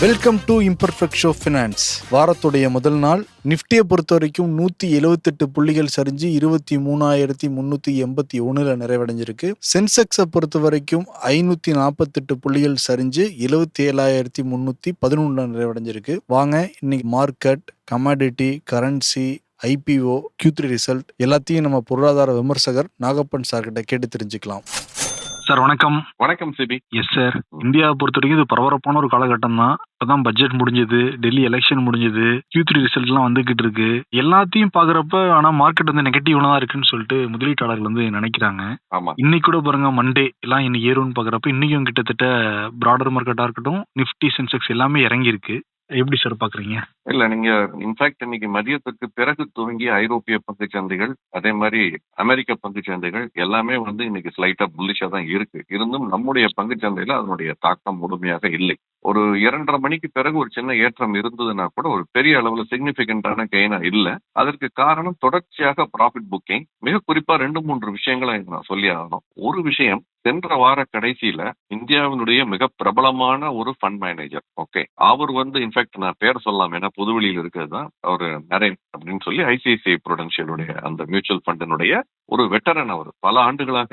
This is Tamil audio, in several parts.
Welcome to imperfect show finance வாரத்துடைய முதல் நாள் நிஃப்டியை பொறுத்த வரைக்கும் நூற்றி எழுவத்தெட்டு புள்ளிகள் சரிஞ்சு இருபத்தி மூணாயிரத்தி முந்நூற்றி எண்பத்தி ஒன்றில் நிறைவடைஞ்சிருக்கு. சென்செக்ஸை பொறுத்த வரைக்கும் ஐநூற்றி நாற்பத்தெட்டு புள்ளிகள் சரிஞ்சு எழுபத்தி ஏழாயிரத்தி முந்நூற்றி பதினொன்றில் நிறைவடைஞ்சிருக்கு. வாங்க இன்னைக்கு market commodity currency IPO Q3 result எல்லாத்தையும் நம்ம பொருளாதார விமர்சகர் நாகப்பன் சார்கிட்ட கேட்டு தெரிஞ்சுக்கலாம். சார் வணக்கம். வணக்கம் சிபி. எஸ் சார் இந்தியாவை பொறுத்த வரைக்கும் இது பரபரப்பான ஒரு காலகட்டம் தான் இப்பதான் பட்ஜெட் முடிஞ்சது டெல்லி எலெக்ஷன் முடிஞ்சது Q3 த்ரீ ரிசல்ட்லாம் வந்துகிட்டு இருக்கு. எல்லாத்தையும் பாக்குறப்ப ஆனா மார்க்கெட் வந்து நெகட்டிவ்ல தான் இருக்குன்னு சொல்லிட்டு முதலீட்டாளர்கள் வந்து நினைக்கிறாங்க. ஆமா. இன்னைக்கு கூட பாருங்க மண்டே எல்லாம் இன்னைக்கு ஏறும்னு பாக்குறப்ப இன்னைக்கும் கிட்டத்தட்ட பிராடர் மார்க்கெட்டா இருக்கட்டும் நிஃப்டி சென்செக்ஸ் எல்லாமே இறங்கி இருக்கு எப்படி சார் பாக்குறீங்க? இல்ல நீங்க இன்ஃபேக்ட் இன்னைக்கு மதியத்துக்கு பிறகு துவங்கிய ஐரோப்பிய பங்கு சந்தைகள் அதே மாதிரி அமெரிக்க பங்கு சந்தைகள் எல்லாமே வந்து இன்னைக்கு ஸ்லைட்டா புல்லிஷா தான் இருக்கு. இருந்தும் நம்முடைய பங்கு சந்தையில அதனுடைய தாக்கம் முழுமையாக இல்லை. ஒரு இரண்டரை மணிக்கு பிறகு ஒரு சின்ன ஏற்றம் இருந்ததுன்னா கூட ஒரு பெரிய அளவுல சிக்னிபிகண்டான கெயினா இல்லை. அதற்கு காரணம் தொடர்ச்சியாக ப்ராஃபிட் புக்கிங் மிக குறிப்பா ரெண்டு மூன்று விஷயங்களை நான் சொல்லி ஆகணும். ஒரு விஷயம் சென்ற வார கடைசியில இந்தியாவினுடைய மிக பிரபலமான ஒரு ஃபண்ட் மேனேஜர் ஓகே அவர் வந்து இன்ஃபேக்ட் நான் பேர் சொல்லலாம் ஏன்னா புதுவெளியில் இருக்கிறது தான் அவர் நரேன் அப்படின்னு சொல்லி ஐசிஐசிஐ ப்ரொடென்ஷியலுடைய அந்த மியூச்சுவல் ஃபண்டினுடைய ஒரு வெட்டரன் அவர். பல ஆண்டுகளாக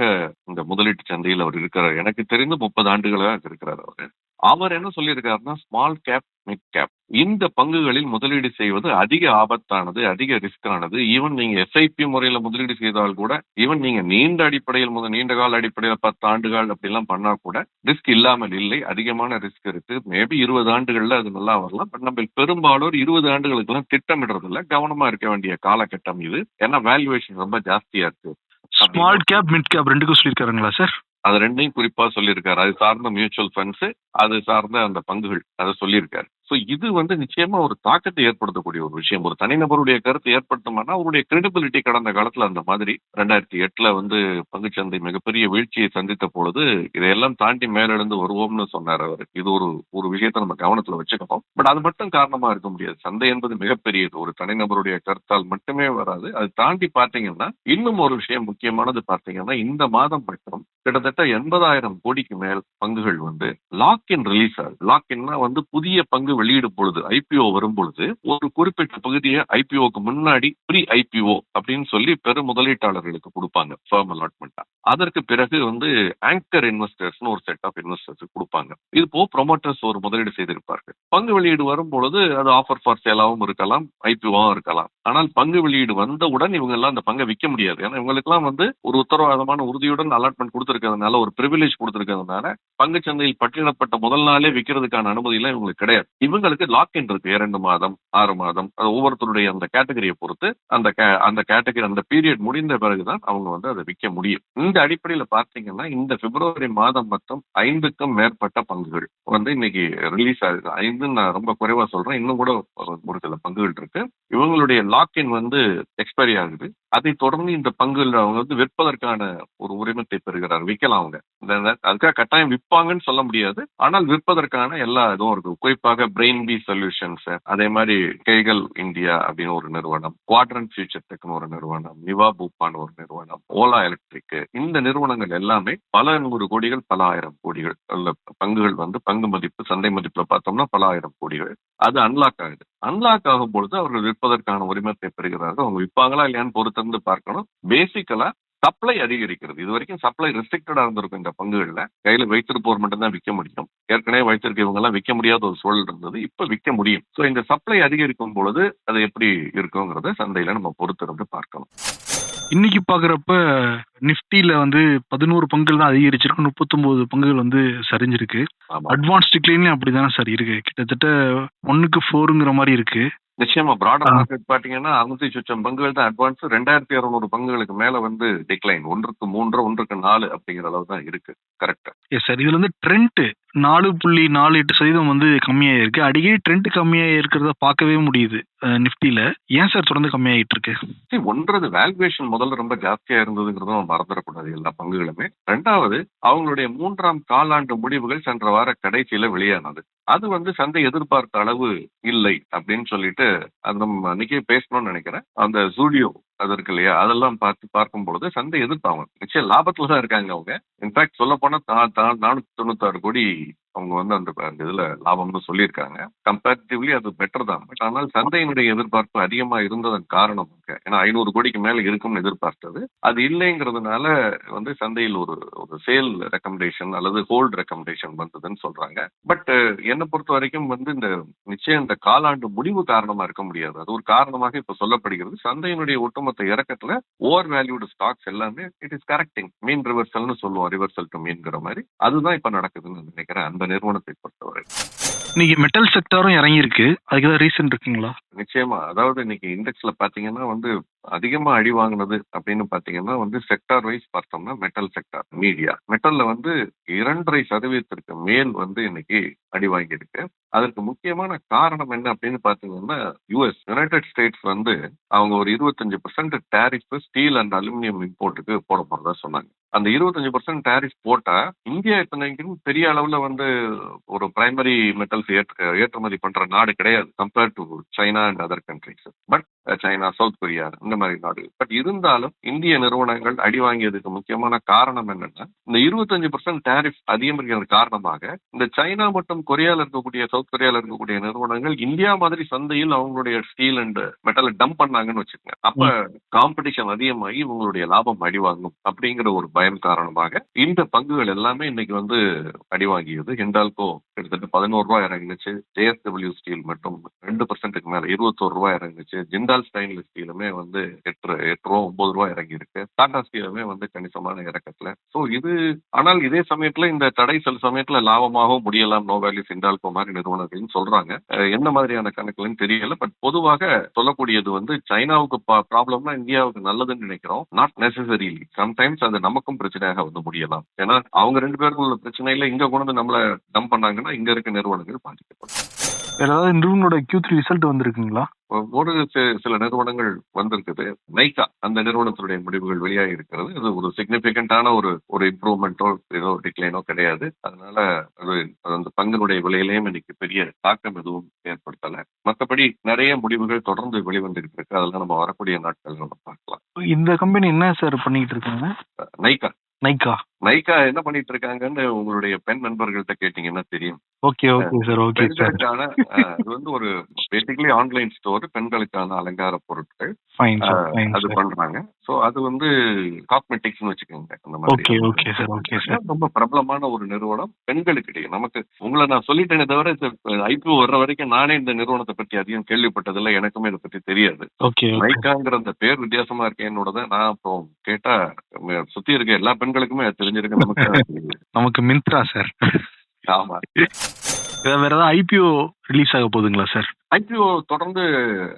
இந்த முதலீட்டு சந்தையில் அவர் இருக்கிறார். எனக்கு தெரிந்து முப்பது ஆண்டுகளாக இருக்கிறார் அவர். அவர் என்ன சொல்லியிருக்காருன்னா ஸ்மால் கேப் மிட் கேப் இந்த பங்குகளில் முதலீடு செய்வது அதிக ஆபத்தானது அதிக ரிஸ்கானது ஈவன் நீங்க எஸ்ஐபி முறையில முதலீடு செய்தால் கூட ஈவன் நீங்க நீண்ட அடிப்படையில் முதல் நீண்ட கால அடிப்படையில் பத்து ஆண்டுகள் அப்படிலாம் பண்ணா கூட ரிஸ்க் இல்லாமல் இல்லை. அதிகமான ரிஸ்க் இருக்கு. மேபி இருபது ஆண்டுகள்ல அது நல்லா வரலாம். பட் நம்ம பெரும்பாலோர் இருபது ஆண்டுகளுக்கெல்லாம் திட்டமிடுறது இல்ல கவனமா இருக்க வேண்டிய காலகட்டம் இது. ஏன்னா வேல்யூவேஷன் ரொம்ப ஜாஸ்தியா இருக்கு. ஸ்மால் கேப் மிட் கேப் ரெண்டுக்கும் சொல்லியிருக்காருங்களா சார் அது ரெண்டையும் குறிப்பா சொல்லியிருக்காரு. அது சார்ந்த மியூச்சுவல் ஃபண்ட்ஸ் அது சார்ந்த அந்த பங்குகள் அதை சொல்லியிருக்காரு. ஸோ இது வந்து நிச்சயமா ஒரு தாக்கத்தை ஏற்படுத்தக்கூடிய ஒரு விஷயம். ஒரு தனிநபருடைய கருத்தை ஏற்படுத்துமானா அவருடைய கிரெடிபிலிட்டி கடந்த காலத்துல அந்த மாதிரி ரெண்டாயிரத்தி எட்டுல வந்து பங்குச்சந்தை மிகப்பெரிய வீழ்ச்சியை சந்தித்த பொழுது இதையெல்லாம் தாண்டி மேலெழுந்து வருவோம்னு சொன்னார் அவர். இது ஒரு ஒரு விஷயத்தை நம்ம கவனத்துல வச்சுக்கணும். பட் அது மட்டும் காரணமா இருக்க முடியாது. சந்தை என்பது மிகப்பெரியது. ஒரு தனிநபருடைய கருத்தால் மட்டுமே வராது. அது தாண்டி பார்த்தீங்கன்னா இன்னும் ஒரு விஷயம் முக்கியமானது பார்த்தீங்கன்னா இந்த மாதம் மட்டும் கிட்டத்தட்ட எண்பதாயிரம் கோடிக்கு மேல் பங்குகள் வந்து லாக் இன் ரிலீஸ் ஆகுது. லாக் இன்னா வந்து புதிய பங்கு வெளியிடும் பொழுது ஐபிஓ வரும் பொழுது ஒரு குறிப்பிட்ட பகுதியை ஐபிஓக்கு முன்னாடி ப்ரீ ஐபிஓ அப்படின்னு சொல்லி பெரும் முதலீட்டாளர்களுக்கு கொடுப்பாங்க ஃபேர்ம் அலாட்மெண்டா அதற்கு பிறகு வந்து ஆங்கர் இன்வெஸ்டர்ஸ்னு ஒரு செட் ஆஃப் இன்வெஸ்டர்ஸ் கொடுப்பாங்க. இது போ ப்ரொமோட்டர்ஸ் ஒரு முதலீடு செய்திருப்பார்கள். பங்கு வெளியீடு வரும் பொழுது அது ஆஃபர் ஃபார் சேலாவும் இருக்கலாம் ஐபிஓவும் இருக்கலாம். ஆனால் பங்கு வெளியீடு வந்தவுடன் இவங்க எல்லாம் அந்த பங்கை விற்க முடியாது. ஏன்னா இவங்களுக்கெல்லாம் வந்து ஒரு உத்தரவாதமான உறுதியுடன் அலாட்மெண்ட் கொடுத்துருக்கிறதுனால ஒரு பிரிவிலேஜ் கொடுத்துருக்கிறதுனால பங்கு சந்தையில் பட்டியலப்பட்ட முதல் நாளே விற்கிறதுக்கான அனுமதி எல்லாம் இவங்களுக்கு கிடையாது. இவங்களுக்கு லாக் இன் இருக்கு. இரண்டு மாதம் ஆறு மாதம். அது ஒவ்வொருத்தருடைய அந்த கேட்டகரியை பொறுத்து அந்த அந்த கேட்டகரி அந்த பீரியட் முடிந்த பிறகுதான் அவங்க வந்து அதை விற்க முடியும். இந்த அடிப்படையில் பார்த்தீங்கன்னா இந்த பிப்ரவரி மாதம் மட்டும் ஐந்துக்கும் மேற்பட்ட பங்குகள் வந்து இன்னைக்கு ரிலீஸ் ஆகுது. ஐந்து நான் ரொம்ப குறைவா சொல்றேன். இன்னும் கூட ஒரு- ஒரு சில பங்குகள் இருக்கு. இவங்களுடைய லாக் இன் வந்து எக்ஸ்பைரி ஆகுது. அதை தொடர்ந்து இந்த பங்குகள் அவங்க வந்து விற்பதற்கான ஒரு உரிமத்தை பெறுகிறார் விற்கலாம் அவங்க. அதுக்காக கட்டாயம் விற்பாங்கன்னு சொல்ல முடியாது. ஆனால் விற்பதற்கான எல்லா இதுவும் இருக்கு குறிப்பாக பிரெயின் பி சொல்யூஷன்ஸ் அதே மாதிரி கேகல் இந்தியா அப்படின்னு ஒரு நிறுவனம் குவாட்ரன் ஃபியூச்சர் டெக்னு ஒரு நிறுவனம் நிவா பூப்பான் ஒரு நிறுவனம் ஓலா எலக்ட்ரிக் இந்த நிறுவனங்கள் எல்லாமே பல நூறு கோடிகள் பல ஆயிரம் கோடிகள் பங்குகள் வந்து பங்கு மதிப்பு சந்தை மதிப்புல பார்த்தோம்னா பல ஆயிரம் கோடிகள். அது அன்லாக் ஆகுது. அன்லாக் ஆகும் பொழுது அவர்கள் விற்பதற்கான உரிமத்தை பெறுகிறார்கள். அவங்க விற்பாங்களா இல்லையான்னு பொறுத்திருந்து பார்க்கணும். பேசிக்கலா சப்ளை அதிகரிக்கிறது. இது வரைக்கும் சப்ளை ரெஸ்ட்ரிக்டடா இருந்திருக்கும் இந்த பங்குகள்ல. கையில வைத்திருப்போர் மட்டும் தான் விற்க முடியும். ஏற்கனவே வைத்திருக்கவங்க எல்லாம் விற்க முடியாத ஒரு சூழல் இருந்தது. இப்ப விற்க முடியும். சோ இந்த சப்ளை அதிகரிக்கும் பொழுது அது எப்படி இருக்குங்கிறத சந்தையில நம்ம பொறுத்திருந்து பார்க்கணும். இன்னைக்கு பாக்குறப்ப நிஃப்டில வந்து பதினோரு பங்குகள் தான் அதிகரிச்சிருக்கு. முப்பத்தொன்பது பங்குகள் வந்து சரிஞ்சிருக்கு. அட்வான்ஸ் டிக்ளைன்லயும் அப்படிதானே சார் இருக்கு. கிட்டத்தட்ட ஒன்னுக்கு ஃபோருங்கிற மாதிரி இருக்கு. நிச்சயமா பிராடர். மார்க்கெட் பாத்தீங்கன்னா அறுநூத்தி சுச்சம் பங்குகள் தான் அட்வான்ஸ் ரெண்டாயிரத்தி அறுநூறு பங்குகளுக்கு மேல வந்து டிக்ளைன் ஒன்றுக்கு மூன்று ஒன்றுக்கு நாலு அப்படிங்கிற அளவு தான் இருக்கு கரெக்ட் சார் இதுல வந்து ட்ரெண்ட் நாலு புள்ளி நாலு எட்டு சதவீதம் வந்து கம்மியாயிருக்கு. அடிக்கடி ட்ரெண்ட் கம்மியாக இருக்கிறத பார்க்கவே முடியுது நிஃப்டியில் ஏன் சார் தொடர்ந்து கம்மியாயிட்டு இருக்கு ஒன்றது வேல்குவேஷன் முதல்ல ரொம்ப ஜாஸ்தியா இருந்ததுங்கிறதும் நம்ம மறந்துடக்கூடாது எல்லா பங்குகளுமே. ரெண்டாவது அவங்களுடைய மூன்றாம் காலாண்டு முடிவுகள் சென்ற வார கடைசியில வெளியானது. அது வந்து சந்தை எதிர்பார்த்த அளவு இல்லை அப்படின்னு சொல்லிட்டு அது நம்ம அன்னைக்கே பேசணும்னு நினைக்கிறேன். அந்த ஜூடியோ அது இருக்கு இல்லையா அதெல்லாம் பார்த்து பார்க்கும் பொழுது சந்தை எதிர்ப்பாங்க நிச்சயம் லாபத்துல தான் இருக்காங்க அவங்க. இன்ஃபேக்ட் சொல்ல போனா நானூத்தி தொண்ணூத்தாறு கோடி அவங்க வந்து அந்த அந்த இதுல லாபம்னு சொல்லியிருக்காங்க. கம்பேரிட்டிவ்லி அது பெட்டர் தான். பட் ஆனால் சந்தையினுடைய எதிர்பார்ப்பு அதிகமா இருந்ததன் காரணம் ஏன்னா ஐநூறு கோடிக்கு மேல இருக்கும்னு எதிர்பார்த்தது. அது இல்லைங்கிறதுனால வந்து சந்தையில் ஒரு ஒரு சேல் ரெக்கமெண்டேஷன் அல்லது ஹோல்ட் ரெக்கமெண்டேஷன் வந்ததுன்னு சொல்றாங்க. பட் என்னை பொறுத்த வரைக்கும் வந்து இந்த நிச்சயம் இந்த காலாண்டு முடிவு காரணமா இருக்க முடியாது. அது ஒரு காரணமாக இப்ப சொல்லப்படுகிறது. சந்தையினுடைய ஒட்டுமொத்த இறக்கத்துல ஓவர் வேல்யூடு ஸ்டாக்ஸ் எல்லாமே இட் இஸ் கரெக்டிங் மீன் ரிவர்சல்னு சொல்லுவோம். ரிவர்சல் டு மீன்கிற மாதிரி. அதுதான் இப்ப நடக்குதுன்னு நினைக்கிறேன். அந்த நிறுவனத்தை பொறுத்தவரை. இன்னைக்கு மெட்டல் செக்டாரும் இறங்கியிருக்கு. அதுக்கு ஏதாவது ரீசன் இருக்குங்களா? நிச்சயமா. அதாவது இன்னைக்கு இண்டெக்ஸ்ல பாத்தீங்கன்னா வந்து அதிகமாக அடி வாங்கினது அப்படின்னு பார்த்தீங்கன்னா வந்து செக்டார் வைஸ் பார்த்தோம்னா மெட்டல் செக்டார் மீடியா மெட்டலில் வந்து இரண்டரை சதவீதத்திற்கு மேல் வந்து இன்னைக்கு அடி வாங்கியிருக்கு. அதற்கு முக்கியமான காரணம் என்ன அப்படின்னு பார்த்தீங்கன்னா யூஎஸ் யுனைடெட் ஸ்டேட்ஸ் வந்து அவங்க ஒரு இருபத்தஞ்சு percent tariff steel and aluminium இம்போர்ட்டுக்கு போட போகிறதா சொன்னாங்க. அந்த இருபத்தஞ்சு பர்சன்ட் டேரிஃப் போட்டால் இந்தியா இத்தனைக்கும் பெரிய அளவில் வந்து ஒரு பிரைமரி மெட்டல்ஸ் ஏற்ற ஏற்றுமதி பண்ணுற நாடு கிடையாது compared to China and other countries but China South Korea இந்த இந்த மாதிரி நாடு. பட் இருந்தாலும் இந்திய நிறுவனங்கள் அடி வாங்கியதுக்கு முக்கியமான காரணம் என்னன்னா இந்த இருபத்தஞ்சு பர்சன்ட் டேரிஃப் அதிகரிக்கிறது காரணமாக இந்த சைனா மற்றும் கொரியால இருக்கக்கூடிய சவுத் கொரியால இருக்கக்கூடிய நிறுவனங்கள் இந்தியா மாதிரி சந்தையில் அவங்களுடைய ஸ்டீல் அண்ட் மெட்டலை டம்ப் பண்ணாங்கன்னு வச்சுக்கோங்க. அப்ப காம்படிஷன் அதிகமாகி இவங்களுடைய லாபம் அடி வாங்கும் அப்படிங்கிற ஒரு பயம் காரணமாக இந்த பங்குகள் எல்லாமே இன்னைக்கு வந்து அடி வாங்கியது. ஹிண்டால்கோ கிட்டத்தட்ட பதினோரு ரூபாய் இறங்குச்சு. ஜேஎஸ்டபிள்யூ ஸ்டீல் மட்டும் ரெண்டு பர்சன்ட்டுக்கு மேல இருபத்தோரு ரூபாய் இறங்குச்சு. ஜிண்டால் ஸ்டைன்லெஸ் ஸ்டீலுமே வந்து எட்டு எட்டு ரூபா ஒன்பது ரூபா இறங்கி இருக்கு டாடா ஸ்டீலுமே வந்து கணிசமான இறக்கத்துல. சோ இது ஆனால் இதே சமயத்துல இந்த தடை சில சமயத்துல லாபமாகவும் முடியலாம். நோவேலி சிண்டால்கோ மாதிரி நிறுவனங்கள்னு சொல்றாங்க. என்ன மாதிரியான கணக்குன்னு தெரியல. பட் பொதுவாக சொல்லக்கூடியது வந்து சைனாவுக்கு ப்ராப்ளம்னா இந்தியாவுக்கு நல்லதுன்னு நினைக்கிறோம். நாட் நெசசரிலி சம்டைம்ஸ் அது நமக்கும் பிரச்சனையாக வந்து முடியலாம். ஏன்னா அவங்க ரெண்டு பேருக்கும் உள்ள பிரச்சனையில இங்க கொண்டு வந்து நம்மளை டம்ப் பண்ணாங்கன்னா இங்க இருக்க நிறுவனங்கள் பாதிக்கப்படும். ஏதாவது நிறுவனோட Q3 த்ரீ ரிசல்ட் வந்திருக்குங்களா? சி- சில நிறுவனங்கள் வந்திருக்குது. நைகா அந்த நிறுவனத்தினுடைய முடிவுகள் வெளியாகி இருக்கிறது இது ஒரு சிக்னிபிகண்டான ஒரு ஒரு இம்ப்ரூவ்மெண்ட்டோ ஏதோ டிக்ளைனோ கிடையாது. அதனால அது அந்த பங்கினுடைய விலையிலையும் இன்னைக்கு பெரிய தாக்கம் எதுவும் ஏற்படுத்தல. மற்றபடி நிறைய முடிவுகள் தொடர்ந்து வெளிவந்துகிட்டு இருக்கு அதெல்லாம் நம்ம வரக்கூடிய நாட்கள் நம்ம பார்க்கலாம். இந்த கம்பெனி என்ன சார் பண்ணிட்டு இருக்காங்க? நைகா நைக்கா நைகா என்ன பண்ணிட்டு இருக்காங்கன்னு உங்களுடைய பெண் நண்பர்கள்ட்ட கேட்டீங்கன்னா தெரியும். Okay okay sir okay sir. பெண்களுக்கான அஹ், இது வந்து ஒரு பேசிக்கலி ஆன்லைன் ஸ்டோர் பெண்களுக்கான அலங்கார பொருட்கள் அது பண்றாங்க. சோ அது வந்து காஸ்மெட்டிக்ஸ்னு வச்சுக்கோங்க அந்த மாதிரி. Okay okay sir okay sir. ரொம்ப பிரபலமான ஒரு நிறுவனம் பெண்களுக்கு இடையே நமக்கு உங்களை நான் சொல்லிட்டேனே தவிர ஐபிஓ வர்ற வரைக்கும் நானே இந்த நிறுவனத்தை பத்தி அதிகம் கேள்விப்பட்டதில்லை. எனக்குமே இதை பத்தி தெரியாது. மைக்காங்கிற அந்த பேர் வித்தியாசமா இருக்கேன்னோட நான் அப்புறம் கேட்டா சுத்தி இருக்க எல்லா பெண்களுக்குமே அது தெரிஞ்சிருக்கு நமக்கு. நமக்கு மிந்த்ரா சார். ஆமா. வேற ஏதாவது ஐபிஓ ரிலீஸ் ஆக போகுதுங்களா சார்? ஐபிஓ தொடர்ந்து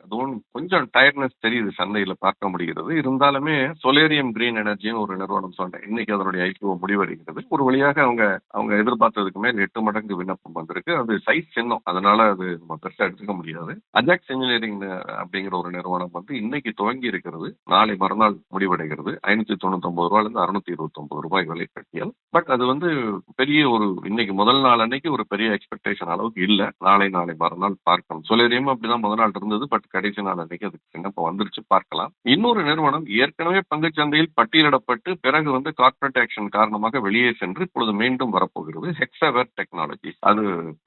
அது கொஞ்சம் டயர்ட்னஸ் தெரியுது சந்தையில் பார்க்க முடிகிறது. இருந்தாலுமே சொலேரியம் கிரீன் எனர்ஜின்னு ஒரு நிறுவனம் சொன்னேன். இன்னைக்கு அதனுடைய ஐபிஓ முடிவடைகிறது. ஒரு வழியாக அவங்க அவங்க எதிர்பார்த்ததுக்கு மேல் எட்டு மடங்கு விண்ணப்பம் வந்திருக்கு. அது சைஸ் சின்னம். அதனால அது நம்ம பெருசாக எடுத்துக்க முடியாது. அஜாக்ஸ் இன்ஜினியரிங் அப்படிங்கிற ஒரு நிறுவனம் வந்து இன்னைக்கு துவங்கி இருக்கிறது. நாளை மறுநாள் முடிவடைகிறது. ஐநூத்தி தொண்ணூத்தி ரூபாயிலிருந்து இருந்து அறுநூத்தி இருபத்தி ஒன்பது ரூபாய் விலை பட்டியல் பட் அது வந்து பெரிய ஒரு இன்னைக்கு முதல் நாள் அன்னைக்கு ஒரு பெரிய எக்ஸ்பெக்டேஷன் அளவுக்கு இல்லை. நாளை நாளை மறுநாள் பார்க்கணும். சொலேரியம் அப்படிதான் முதல் நாள் இருந்தது. பட் கடைசி நாள் அன்னைக்கு அதுக்கு விண்ணப்பம் வந்துருச்சு. பார்க்கலாம். இன்னொரு நிறுவனம் ஏற்கனவே பங்குச் சந்தையில் பட்டியலிடப்பட்டு பிறகு வந்து கார்ப்பரேட் ஆக்ஷன் காரணமாக வெளியே சென்று இப்பொழுது மீண்டும் வரப்போகிறது. ஹெக்ஸாவேர் டெக்னாலஜி அது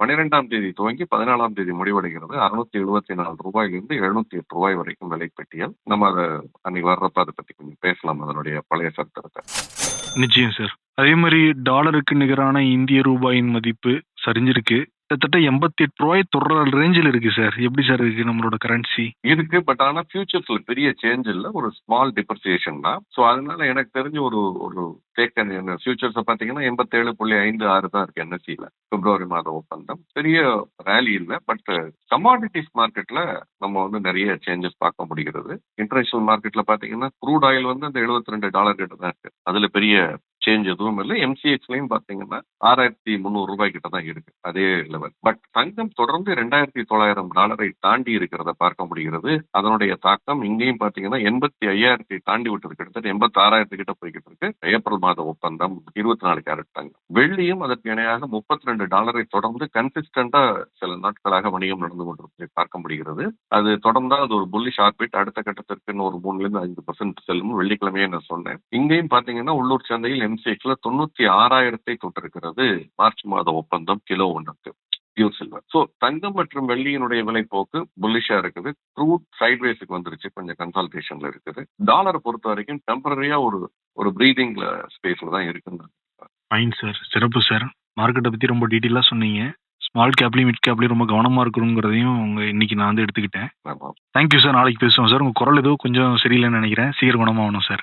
பன்னிரெண்டாம் தேதி துவங்கி பதினாலாம் தேதி முடிவடைகிறது. அறுநூத்தி எழுபத்தி நாலு ரூபாயிலிருந்து எழுநூத்தி எட்டு ரூபாய் வரைக்கும் விலை பட்டியல். நம்ம அதை அன்னைக்கு வர்றப்ப அதை பத்தி கொஞ்சம் பேசலாம் அதனுடைய பழைய சட்டத்தை. நிச்சயம் சார். அதே மாதிரி டாலருக்கு நிகரான இந்திய ரூபாயின் மதிப்பு சரிஞ்சிருக்கு. கிட்டத்தட்ட எண்பத்தி எட்டு ரூபாய் தொடர ரேஞ்சில் இருக்கு சார் எப்படி சார் இருக்கு நம்மளோட கரன்சி இருக்கு பட் ஆனா ஃபியூச்சர்ஸ்ல பெரிய சேஞ்ச் இல்ல. ஒரு ஸ்மால் டிப்ரிசியேஷன் தான். ஸோ அதனால எனக்கு தெரிஞ்ச ஒரு ஒரு டேக் ஃபியூச்சர்ஸை பார்த்தீங்கன்னா எண்பத்தேழு புள்ளி ஐந்து ஆறு தான் இருக்கு என்எஸ்சியில் பிப்ரவரி மாத ஒப்பந்தம். பெரிய ரேலி இல்லை பட் கமாடிட்டிஸ் மார்க்கெட்ல நம்ம வந்து நிறைய சேஞ்சஸ் பார்க்க முடிகிறது. இன்டர்நேஷனல் மார்க்கெட்ல பார்த்தீங்கன்னா க்ரூட் ஆயில் வந்து அந்த எழுபத்தி ரெண்டு டாலர் கிட்ட தான் இருக்கு. அதுல பெரிய சேஞ்ச் எதுவும் இல்லை. எம்சிஎக்ஸ்லயும் பார்த்தீங்கன்னா ஆறாயிரத்தி முந்நூறு ரூபாய் கிட்ட தான் இருக்கு. அதே லெவல் பட் தங்கம் தொடர்ந்து ரெண்டாயிரத்தி தொள்ளாயிரம் டாலரை தாண்டி இருக்கிறத பார்க்க முடிகிறது. அதனுடைய தாக்கம் இங்கேயும் பார்த்தீங்கன்னா எண்பத்தி ஐயாயிரத்தை தாண்டி விட்டது. கிட்டத்தட்ட எண்பத்தி ஆறாயிரத்து கிட்ட போய்கிட்டு இருக்கு. ஏப்ரல் மாத ஒப்பந்தம் இருபத்தி நாலு கேரட் தங்கம். வெள்ளியும் அதற்கு இணையாக முப்பத்தி ரெண்டு டாலரை தொடர்ந்து கன்சிஸ்டண்டா சில நாட்களாக வணிகம் நடந்து கொண்டிருப்பதை பார்க்க முடிகிறது. அது தொடர்ந்தால் அது ஒரு புள்ளி ஷார்பிட் அடுத்த கட்டத்திற்கு ஒரு மூணுல இருந்து ஐந்து பர்சன்ட் செல்லும். வெள்ளிக்கிழமையே நான் சொன்னேன். இங்கேயும் பாத்தீங்கன்னா உள்ளூர் சந்தையில் சென்செக்ஸ்ல தொண்ணூத்தி ஆறாயிரத்தை தொட்டிருக்கிறது. மார்ச் மாத ஒப்பந்தம் கிலோ ஒன்றுக்கு. பியூர் சில்வர் ஸோ தங்கம் மற்றும் வெள்ளியினுடைய விலைப்போக்கு புல்லிஷா இருக்குது. க்ரூட் சைட்வேஸுக்கு வந்துருச்சு. கொஞ்சம் கன்சல்டேஷன்ல இருக்குது. டாலரை பொறுத்த வரைக்கும் டெம்பரரியா ஒரு ஒரு ப்ரீதிங்ல ஸ்பேஸ்ல தான் இருக்குது ஃபைன் சார் சிறப்பு சார் மார்க்கெட்டை பற்றி ரொம்ப டீட்டெயிலாக சொன்னீங்க. ஸ்மால் கேப்லையும் மிட் கேப்லையும் ரொம்ப கவனமாக இருக்கணுங்கிறதையும் உங்க இன்னைக்கு நான் வந்து எடுத்துக்கிட்டேன். தேங்க்யூ சார் நாளைக்கு பேசுவோம் சார் உங்கள் குரல் ஏதோ கொஞ்சம் சரியில்லைன்னு நினைக்கிறேன். சீக்கிரம் குணமாகணும் சார்